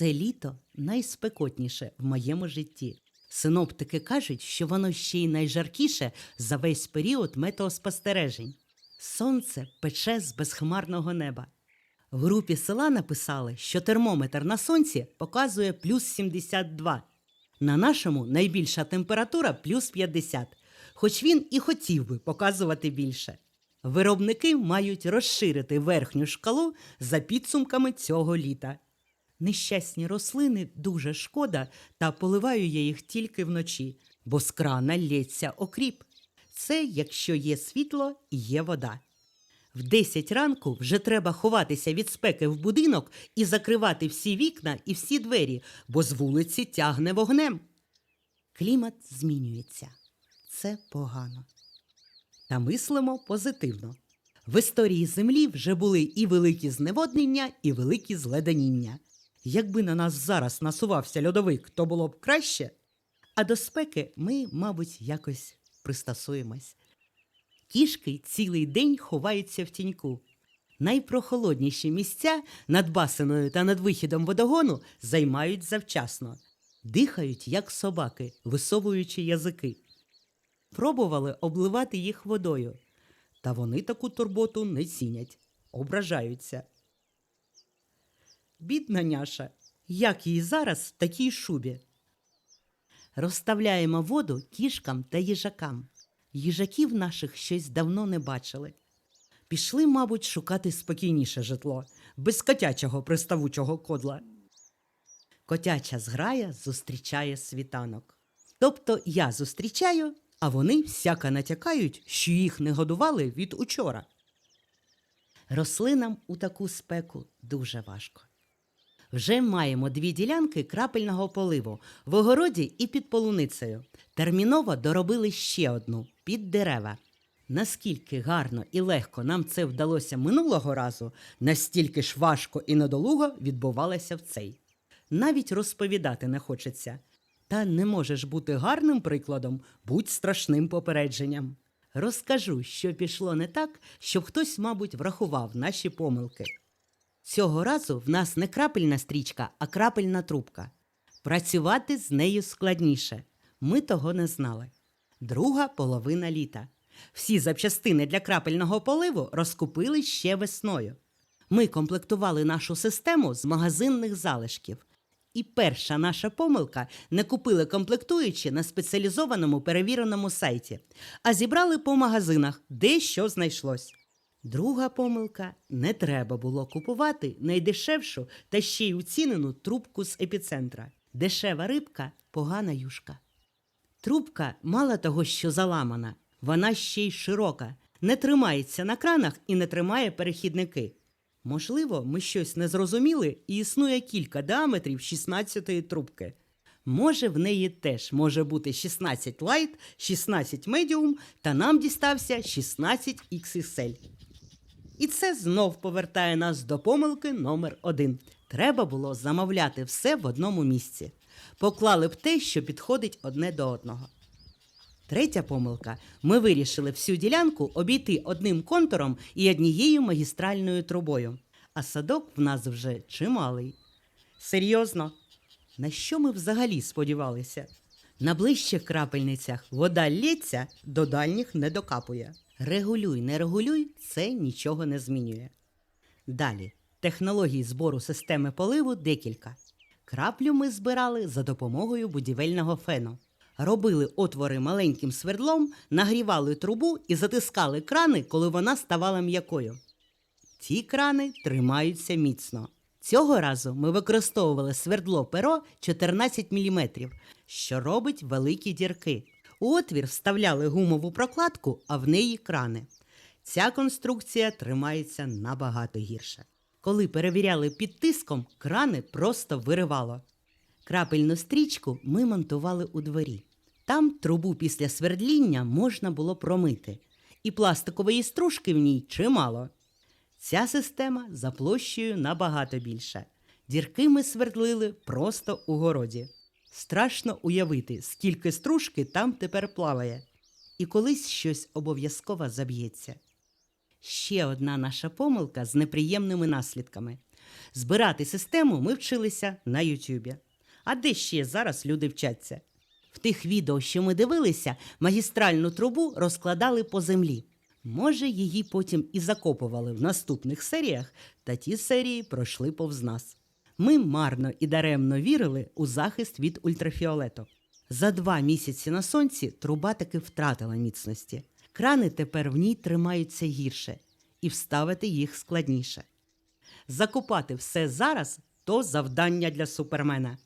Це літо найспекотніше в моєму житті. Синоптики кажуть, що воно ще й найжаркіше за весь період метеоспостережень. Сонце пече з безхмарного неба. В групі села написали, що термометр на сонці показує плюс 72. На нашому найбільша температура плюс 50, хоч він і хотів би показувати більше. Виробники мають розширити верхню шкалу за підсумками цього літа. Нещасні рослини дуже шкода, та поливаю я їх тільки вночі, бо з крана лється окріп. Це якщо є світло і є вода. В 10 ранку вже треба ховатися від спеки в будинок і закривати всі вікна і всі двері, бо з вулиці тягне вогнем. Клімат змінюється. Це погано. Та мислимо позитивно. В історії Землі вже були і великі зневоднення, і великі зледеніння. Якби на нас зараз насувався льодовик, то було б краще. А до спеки ми, мабуть, якось пристосуємось. Кішки цілий день ховаються в тіньку. Найпрохолодніші місця над басиною та над вихідом водогону займають завчасно, дихають, як собаки, висовуючи язики. Пробували обливати їх водою, та вони таку турботу не цінять, ображаються. Бідна няша, як їй зараз в такій шубі. Розставляємо воду кішкам та їжакам. Їжаків наших щось давно не бачили. Пішли, мабуть, шукати спокійніше житло, без котячого приставучого кодла. Котяча зграя зустрічає світанок. Тобто я зустрічаю, а вони всяка натякають, що їх не годували від учора. Рослинам у таку спеку дуже важко. Вже маємо дві ділянки крапельного поливу в огороді і під полуницею. Терміново доробили ще одну під дерева. Наскільки гарно і легко нам це вдалося минулого разу, настільки ж важко і недолуго відбувалося в цей. Навіть розповідати не хочеться. Та не можеш бути гарним прикладом, будь страшним попередженням. Розкажу, що пішло не так, щоб хтось, мабуть, врахував наші помилки. Цього разу в нас не крапельна стрічка, а крапельна трубка. Працювати з нею складніше. Ми того не знали. Друга половина літа. Всі запчастини для крапельного поливу розкупили ще весною. Ми комплектували нашу систему з магазинних залишків. І перша наша помилка не купили комплектуючі на спеціалізованому перевіреному сайті, а зібрали по магазинах, де що знайшлось. Друга помилка не треба було купувати найдешевшу та ще й уцінену трубку з епіцентра. Дешева рибка погана юшка. Трубка мало того, що заламана, вона ще й широка, не тримається на кранах і не тримає перехідники. Можливо, ми щось не зрозуміли і існує кілька діаметрів 16-ї трубки. Може, в неї теж може бути 16 Light, 16 Medium, та нам дістався 16 XXL. І це знов повертає нас до помилки номер один. Треба було замовляти все в одному місці. Поклали б те, що підходить одне до одного. Третя помилка. Ми вирішили всю ділянку обійти одним контуром і однією магістральною трубою. А садок в нас вже чималий. Серйозно, на що ми взагалі сподівалися? На ближчих крапельницях вода лється, до дальніх не докапує. Регулюй, не регулюй, це нічого не змінює. Далі. Технологій збору системи поливу декілька. Краплю ми збирали за допомогою будівельного фену. Робили отвори маленьким свердлом, нагрівали трубу і затискали крани, коли вона ставала м'якою. Ці крани тримаються міцно. Цього разу ми використовували свердло перо 14 мм, що робить великі дірки. Отвір вставляли гумову прокладку, а в неї крани. Ця конструкція тримається набагато гірше. Коли перевіряли під тиском, крани просто виривало. Крапельну стрічку ми монтували у дворі. Там трубу після свердління можна було промити, і пластикової стружки в ній чимало. Ця система за площею набагато більша. Дірки ми свердлили просто у городі. Страшно уявити, скільки стружки там тепер плаває. І колись щось обов'язково заб'ється. Ще одна наша помилка з неприємними наслідками. Збирати систему ми вчилися на Ютубі. А де ще зараз люди вчаться? В тих відео, що ми дивилися, магістральну трубу розкладали по землі. Може, її потім і закопували в наступних серіях, та ті серії пройшли повз нас. Ми марно і даремно вірили у захист від ультрафіолету. За два місяці на сонці труба таки втратила міцності. Крани тепер в ній тримаються гірше, і вставити їх складніше. Закопати все зараз то завдання для супермена.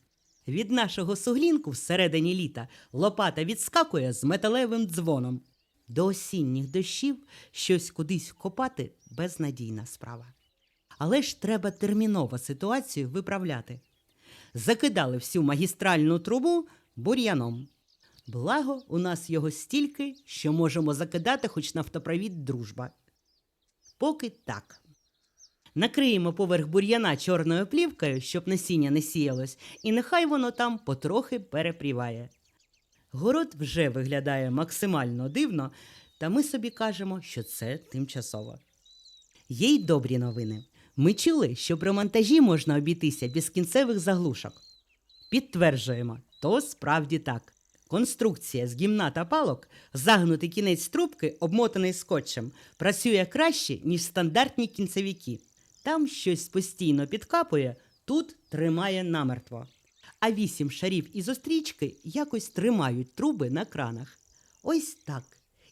Від нашого суглінку всередині літа лопата відскакує з металевим дзвоном. До осінніх дощів щось кудись вкопати безнадійна справа. Але ж треба терміново ситуацію виправляти. Закидали всю магістральну трубу бур'яном. Благо, у нас його стільки, що можемо закидати хоч нафтопровід дружба. Поки так. Накриємо поверх бур'яна чорною плівкою, щоб насіння не сіялось, і нехай воно там потрохи перепріває. Город вже виглядає максимально дивно, та ми собі кажемо, що це тимчасово. Є й добрі новини. Ми чули, що при монтажі можна обійтися без кінцевих заглушок. Підтверджуємо, то справді так. Конструкція з гімна та палок, загнутий кінець трубки, обмотаний скотчем, працює краще, ніж стандартні кінцевіки. Там щось постійно підкапує, тут тримає намертво. А вісім шарів ізострічки якось тримають труби на кранах. Ось так.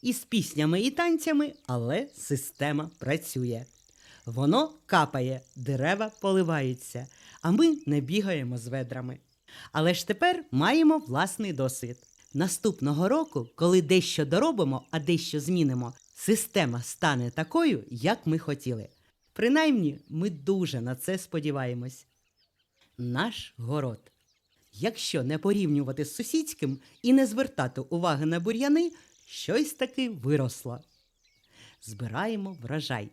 Із піснями і танцями, але система працює. Воно капає, дерева поливаються, а ми не бігаємо з ведрами. Але ж тепер маємо власний досвід. Наступного року, коли дещо доробимо, а дещо змінимо, система стане такою, як ми хотіли. Принаймні, ми дуже на це сподіваємось. Наш город. Якщо не порівнювати з сусідським і не звертати уваги на бур'яни, щось таки виросло. Збираємо врожай.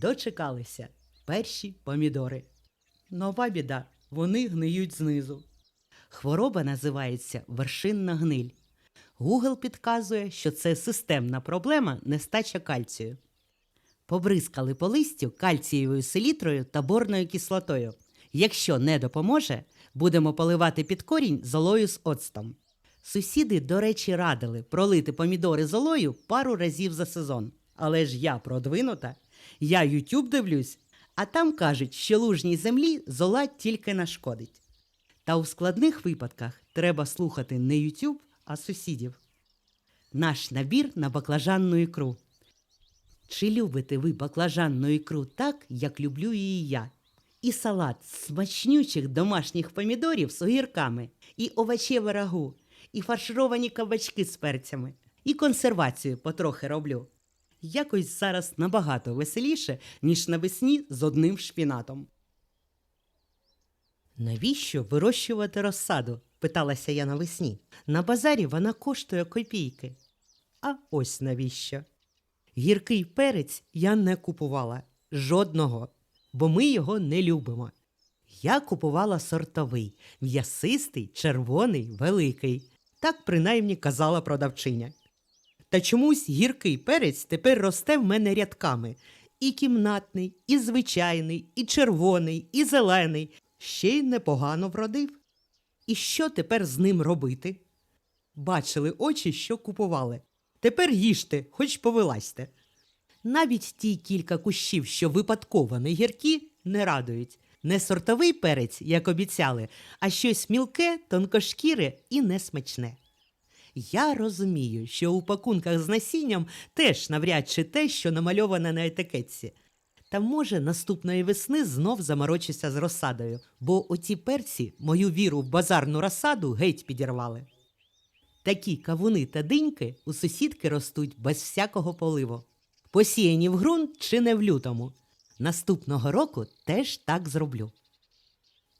Дочекалися перші помідори. Нова біда, вони гниють знизу. Хвороба називається вершинна гниль. Google підказує, що це системна проблема нестача кальцію. Побризкали по листю кальцієвою селітрою та борною кислотою. Якщо не допоможе, будемо поливати під корінь золою з оцтом. Сусіди, до речі, радили пролити помідори золою пару разів за сезон. Але ж я продвинута. Я YouTube дивлюсь, а там кажуть, що лужній землі зола тільки нашкодить. Та у складних випадках треба слухати не YouTube, а сусідів. Наш набір на баклажанну ікру. Чи любите ви баклажанну ікру так, як люблю її я? І салат з смачнючих домашніх помідорів з огірками, і овочеве рагу, і фаршировані кабачки з перцями, і консервацію потрохи роблю. Якось зараз набагато веселіше, ніж навесні з одним шпінатом. Навіщо вирощувати розсаду? питалася я навесні. На базарі вона коштує копійки. А ось навіщо? Гіркий перець я не купувала жодного, бо ми його не любимо. Я купувала сортовий, м'ясистий, червоний, великий. Так принаймні казала продавчиня. Та чомусь гіркий перець тепер росте в мене рядками. І кімнатний, і звичайний, і червоний, і зелений. Ще й непогано вродив. І що тепер з ним робити? Бачили очі, що купували. Тепер їжте, хоч повилазьте. Навіть ті кілька кущів, що випадково не гіркі, не радують. Не сортовий перець, як обіцяли, а щось мілке, тонкошкіре і несмачне. Я розумію, що у пакунках з насінням теж навряд чи те, що намальоване на етикетці. Та може наступної весни знов заморочуся з розсадою, бо оці перці мою віру в базарну розсаду геть підірвали. Такі кавуни та диньки у сусідки ростуть без всякого поливу. Посіяні в ґрунт чи не в лютому. Наступного року теж так зроблю.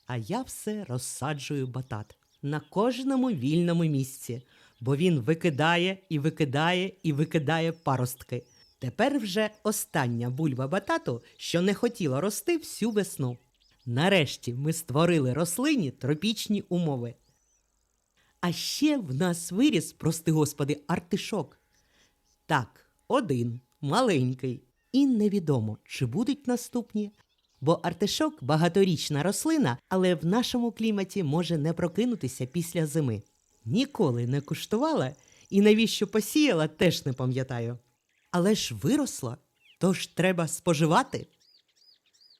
А я все розсаджую батат на кожному вільному місці, бо він викидає і викидає і викидає паростки. Тепер вже остання бульба батату, що не хотіла рости всю весну. Нарешті ми створили рослині тропічні умови. А ще в нас виріс, прости господи, артишок. Так, один, маленький. І невідомо, чи будуть наступні. Бо артишок багаторічна рослина, але в нашому кліматі може не прокинутися після зими. Ніколи не куштувала і навіщо посіяла, теж не пам'ятаю. Але ж виросла, тож треба споживати.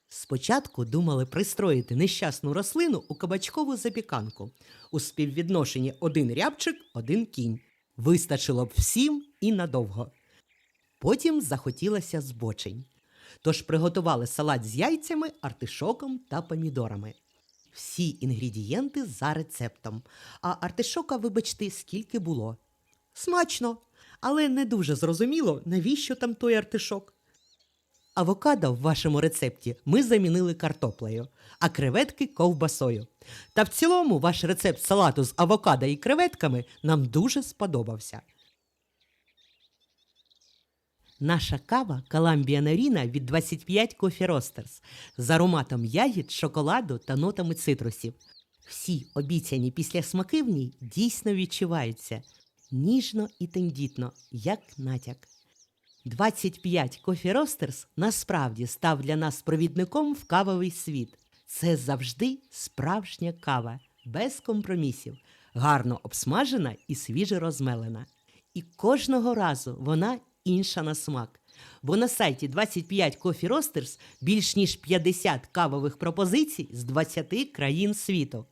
Спочатку думали пристроїти нещасну рослину у кабачкову запіканку у співвідношенні один рябчик, один кінь. Вистачило б всім і надовго. Потім захотілося збочень. Тож приготували салат з яйцями, артишоком та помідорами. Всі інгредієнти за рецептом. А артишока, вибачте, скільки було. Смачно, але не дуже зрозуміло, навіщо там той артишок. Авокадо в вашому рецепті ми замінили картоплею, а креветки ковбасою. Та в цілому ваш рецепт салату з авокадо і креветками нам дуже сподобався. Наша кава Columbia Narina від 25 Coffee Roasters з ароматом ягід, шоколаду та нотами цитрусів. Всі обіцяні після смаки в ній дійсно відчуваються ніжно і тендітно, як натяк. 25 Coffee Roasters насправді став для нас провідником в кавовий світ. Це завжди справжня кава, без компромісів, гарно обсмажена і свіже розмелена. І кожного разу вона інша на смак. Бо на сайті 25 Coffee Roasters більш ніж 50 кавових пропозицій з 20 країн світу.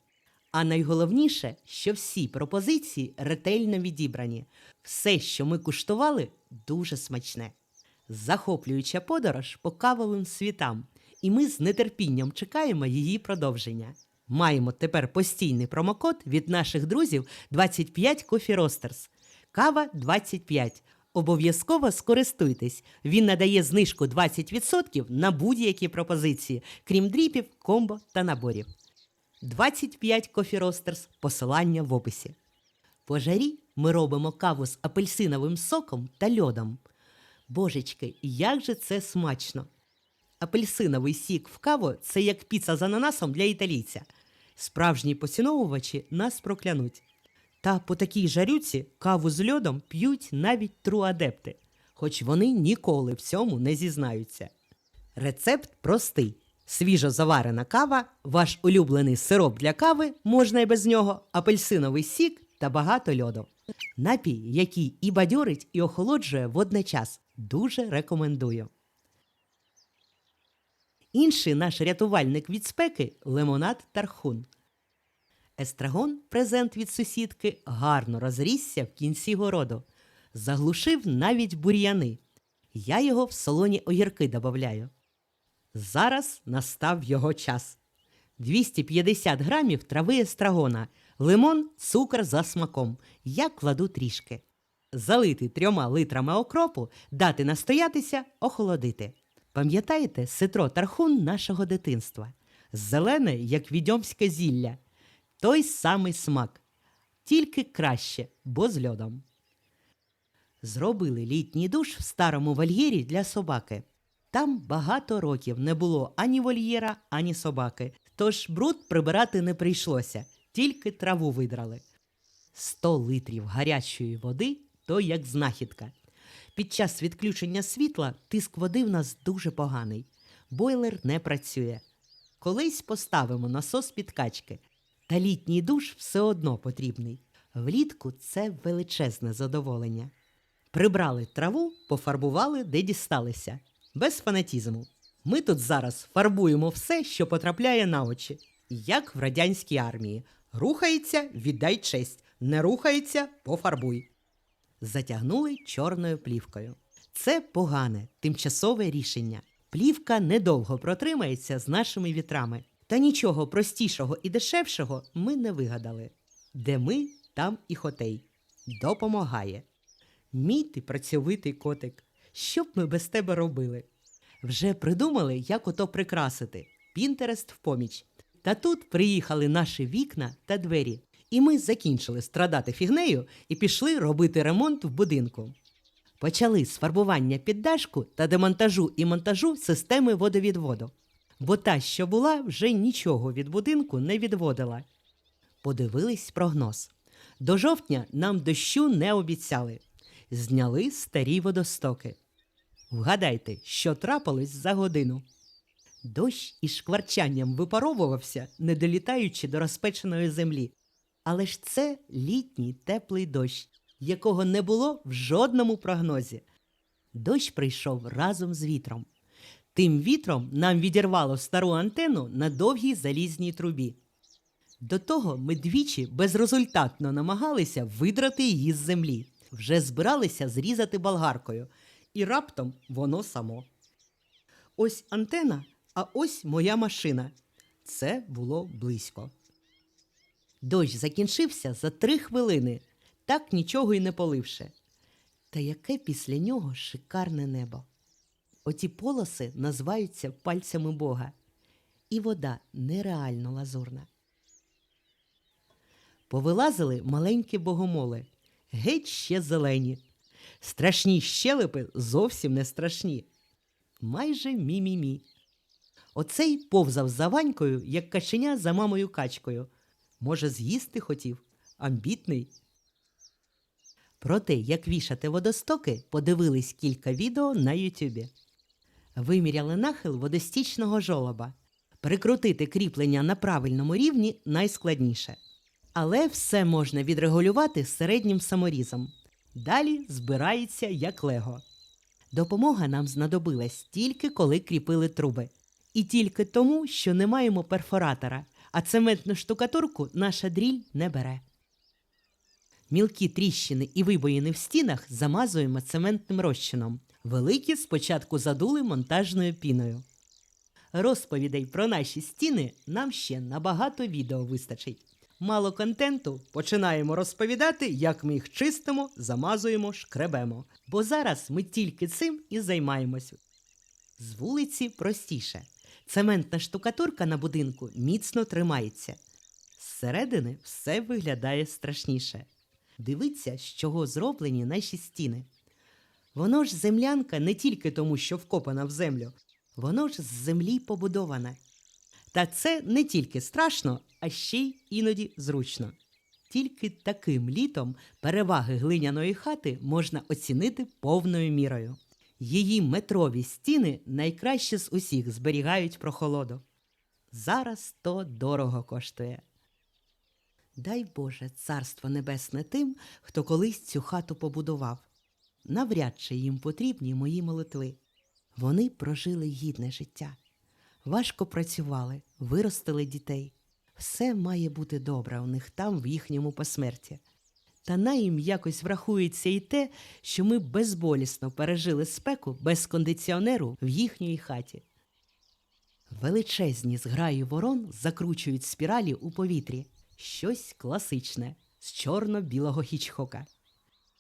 А найголовніше, що всі пропозиції ретельно відібрані. Все, що ми куштували, дуже смачне. Захоплююча подорож по кавовим світам, і ми з нетерпінням чекаємо її продовження. Маємо тепер постійний промокод від наших друзів 25 Coffee Roasters. Кава 25. Обов'язково скористуйтесь. Він надає знижку 20% на будь-які пропозиції, крім дріпів, комбо та наборів. 25 Coffee Roasters, посилання в описі. По жарі ми робимо каву з апельсиновим соком та льодом. Божечки, як же це смачно! Апельсиновий сік в каву це як піца з ананасом для італійця. Справжні поціновувачі нас проклянуть. Та по такій жарюці каву з льодом п'ють навіть труадепти, хоч вони ніколи в цьому не зізнаються. Рецепт простий: свіжо заварена кава, ваш улюблений сироп для кави, можна і без нього, апельсиновий сік та багато льоду. Напій, який і бадьорить, і охолоджує водночас. Дуже рекомендую. Інший наш рятувальник від спеки лимонад Тархун. Естрагон, презент від сусідки, гарно розрісся в кінці городу. Заглушив навіть бур'яни. Я його в солоні огірки добавляю. Зараз настав його час. 250 грамів трави естрагона, лимон, цукор за смаком. Я кладу трішки. Залити трьома литрами окропу, дати настоятися, охолодити. Пам'ятаєте ситро тархун нашого дитинства? Зелене, як відьомське зілля. Той самий смак, тільки краще, бо з льодом. Зробили літній душ в старому вольєрі для собаки. Там багато років не було ані вольєра, ані собаки, тож бруд прибирати не прийшлося, тільки траву видрали. 100 литрів гарячої води то як знахідка. Під час відключення світла тиск води в нас дуже поганий. Бойлер не працює. Колись поставимо насос підкачки. Та літній душ все одно потрібний. Влітку це величезне задоволення. Прибрали траву, пофарбували, де дісталися. Без фанатізму. Ми тут зараз фарбуємо все, що потрапляє на очі. Як в радянській армії. Рухається, віддай честь. Не рухається, пофарбуй. Затягнули чорною плівкою. Це погане, тимчасове рішення. Плівка недовго протримається з нашими вітрами. Та нічого простішого і дешевшого ми не вигадали. Де ми, там і хотей. Допомагає. Мій ти працьовитий котик. Що б ми без тебе робили? Вже придумали, як ото прикрасити. Пінтерест в поміч. Та тут приїхали наші вікна та двері, і ми закінчили страдати фігнею і пішли робити ремонт в будинку. Почали з фарбування піддашку та демонтажу і монтажу системи водовідводу. Бо та, що була, вже нічого від будинку не відводила. Подивились прогноз. До жовтня нам дощу не обіцяли. Зняли старі водостоки. Вгадайте, що трапилось за годину. Дощ із шкварчанням випаровувався, не долітаючи до розпеченої землі. Але ж це літній теплий дощ, якого не було в жодному прогнозі. Дощ прийшов разом з вітром. Тим вітром нам відірвало стару антенну на довгій залізній трубі. До того ми двічі безрезультатно намагалися видрати її з землі. Вже збиралися зрізати болгаркою, і раптом воно само. Ось антена, а ось моя машина. Це було близько. Дощ закінчився за три хвилини, так нічого й не поливши. Та яке після нього шикарне небо. Оті полоси називаються пальцями Бога, і вода нереально лазурна. Повилазили маленькі богомоли, геть ще зелені. Страшні щелепи зовсім не страшні. Майже мі-мі-мі. Оцей повзав за ванькою, як каченя за мамою качкою. Може, з'їсти хотів, амбітний. Про те, як вішати водостоки, подивились кілька відео на Ютубі. Виміряли нахил водостічного жолоба. Прикрутити кріплення на правильному рівні найскладніше. Але все можна відрегулювати середнім саморізом. Далі збирається як лего. Допомога нам знадобилась тільки коли кріпили труби. І тільки тому, що не маємо перфоратора, а цементну штукатурку наша дріль не бере. Мілкі тріщини і вибоїни в стінах замазуємо цементним розчином. Великі спочатку задули монтажною піною. Розповідей про наші стіни нам ще набагато відео вистачить. Мало контенту починаємо розповідати, як ми їх чистимо, замазуємо, шкребемо. Бо зараз ми тільки цим і займаємось. З вулиці простіше. Цементна штукатурка на будинку міцно тримається. Зсередини все виглядає страшніше. Дивіться, з чого зроблені наші стіни. Воно ж землянка не тільки тому, що вкопана в землю, воно ж з землі побудоване. Та це не тільки страшно, а ще й іноді зручно. Тільки таким літом переваги глиняної хати можна оцінити повною мірою. Її метрові стіни найкраще з усіх зберігають прохолоду. Зараз то дорого коштує. Дай Боже царство небесне тим, хто колись цю хату побудував. Навряд чи їм потрібні мої молитви. Вони прожили гідне життя. Важко працювали, виростили дітей. Все має бути добре у них там, в їхньому посмерті. Та на їм якось врахується і те, що ми безболісно пережили спеку без кондиціонеру в їхній хаті. Величезні зграї ворон закручують спіралі у повітрі. Щось класичне з чорно-білого хічхока.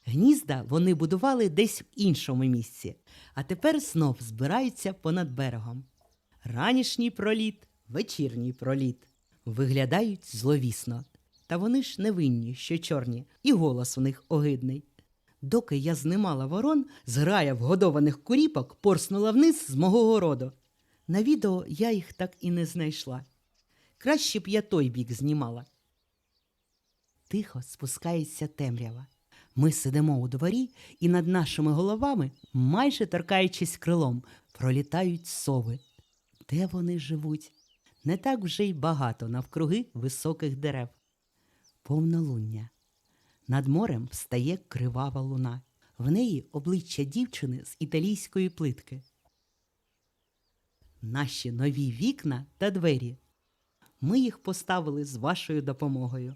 Гнізда вони будували десь в іншому місці, а тепер знов збираються понад берегом. Ранішній проліт, вечірній проліт. Виглядають зловісно. Та вони ж не винні, що чорні, і голос у них огидний. Доки я знімала ворон, зграя вгодованих куріпок порснула вниз з мого городу. На відео я їх так і не знайшла. Краще б я той бік знімала. Тихо спускається темрява. Ми сидимо у дворі, і над нашими головами, майже торкаючись крилом, пролітають сови. Де вони живуть? Не так вже й багато навкруги високих дерев. Повнолуння. Над морем встає кривава луна. В неї обличчя дівчини з італійської плитки. Наші нові вікна та двері. Ми їх поставили з вашою допомогою.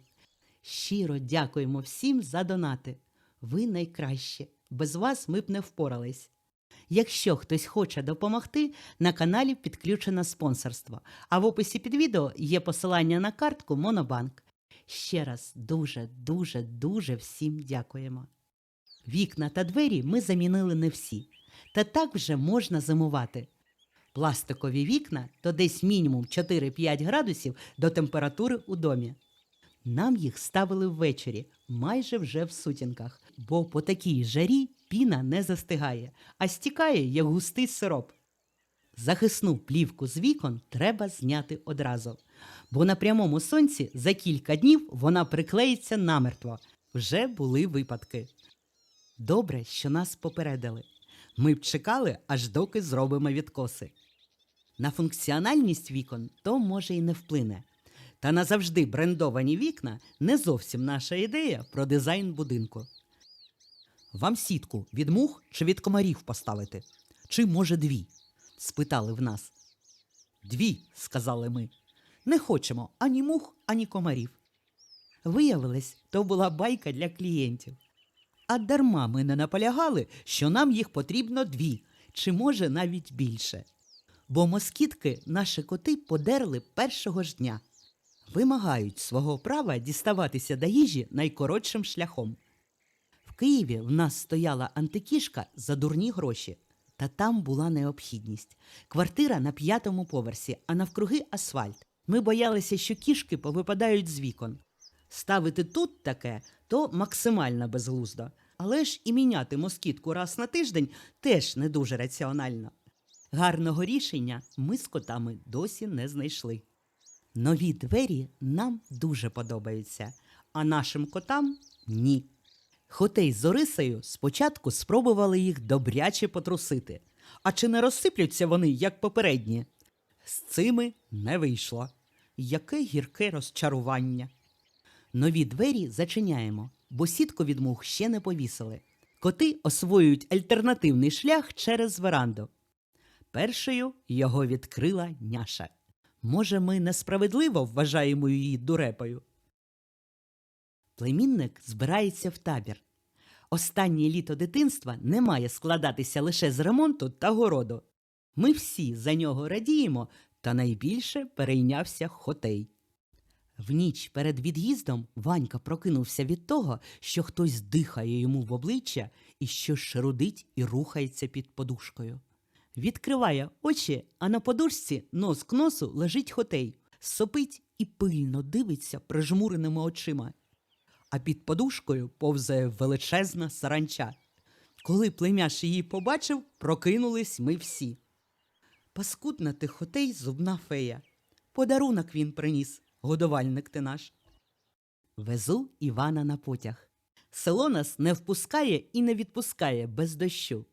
Щиро дякуємо всім за донати. Ви найкращі. Без вас ми б не впорались. Якщо хтось хоче допомогти, на каналі підключено спонсорство, а в описі під відео є посилання на картку Монобанк. Ще раз дуже, дуже, дуже всім дякуємо. Вікна та двері ми замінили не всі, та так вже можна зимувати. Пластикові вікна то десь мінімум 4-5 градусів до температури у домі. Нам їх ставили ввечері, майже вже в сутінках, бо по такій жарі піна не застигає, а стікає, як густий сироп. Захисну плівку з вікон треба зняти одразу, бо на прямому сонці за кілька днів вона приклеїться намертво. Вже були випадки. Добре, що нас попередили. Ми б чекали, аж доки зробимо відкоси. На функціональність вікон то може і не вплине. Та назавжди брендовані вікна не зовсім наша ідея про дизайн будинку. Вам сітку від мух чи від комарів поставити? Чи, може, дві? спитали в нас. Дві, сказали ми. Не хочемо ані мух, ані комарів. Виявилось, то була байка для клієнтів. А дарма ми не наполягали, що нам їх потрібно дві, чи може навіть більше. Бо москітки наші коти подерли першого ж дня. Вимагають свого права діставатися до їжі найкоротшим шляхом. Києві в нас стояла антикішка за дурні гроші, та там була необхідність. Квартира на п'ятому поверсі, а навкруги асфальт. Ми боялися, що кішки повипадають з вікон. Ставити тут таке то максимально безглуздо, але ж і міняти москітку раз на тиждень теж не дуже раціонально. Гарного рішення ми з котами досі не знайшли. Нові двері нам дуже подобаються, а нашим котам ні. Хотей з Орисею спочатку спробували їх добряче потрусити. А чи не розсиплються вони, як попередні? З цими не вийшло. Яке гірке розчарування. Нові двері зачиняємо, бо сітку від мух ще не повісили. Коти освоюють альтернативний шлях через веранду. Першою його відкрила няша. Може, ми несправедливо вважаємо її дурепою? Племінник збирається в табір. Останнє літо дитинства не має складатися лише з ремонту та городу. Ми всі за нього радіємо, та найбільше перейнявся хотей. В ніч перед від'їздом Ванька прокинувся від того, що хтось дихає йому в обличчя і що шарудить і рухається під подушкою. Відкриває очі, а на подушці нос к носу лежить хотей, сопить і пильно дивиться прижмуреними очима. А під подушкою повзає величезна саранча. Коли племяш її побачив, прокинулись ми всі. Паскудна ти хотей зубна фея. Подарунок він приніс, годувальник ти наш. Везу Івана на потяг. Село нас не впускає і не відпускає без дощу.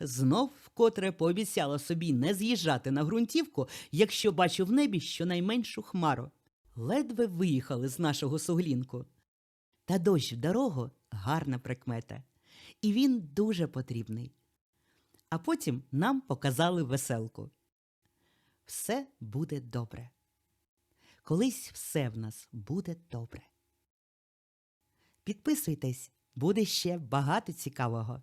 Знов вкотре пообіцяла собі не з'їжджати на ґрунтівку, якщо бачу в небі щонайменшу хмару. Ледве виїхали з нашого суглінку. Та дощ в дорогу гарна прикмета, і він дуже потрібний. А потім нам показали веселку. Все буде добре. Колись все в нас буде добре. Підписуйтесь, буде ще багато цікавого.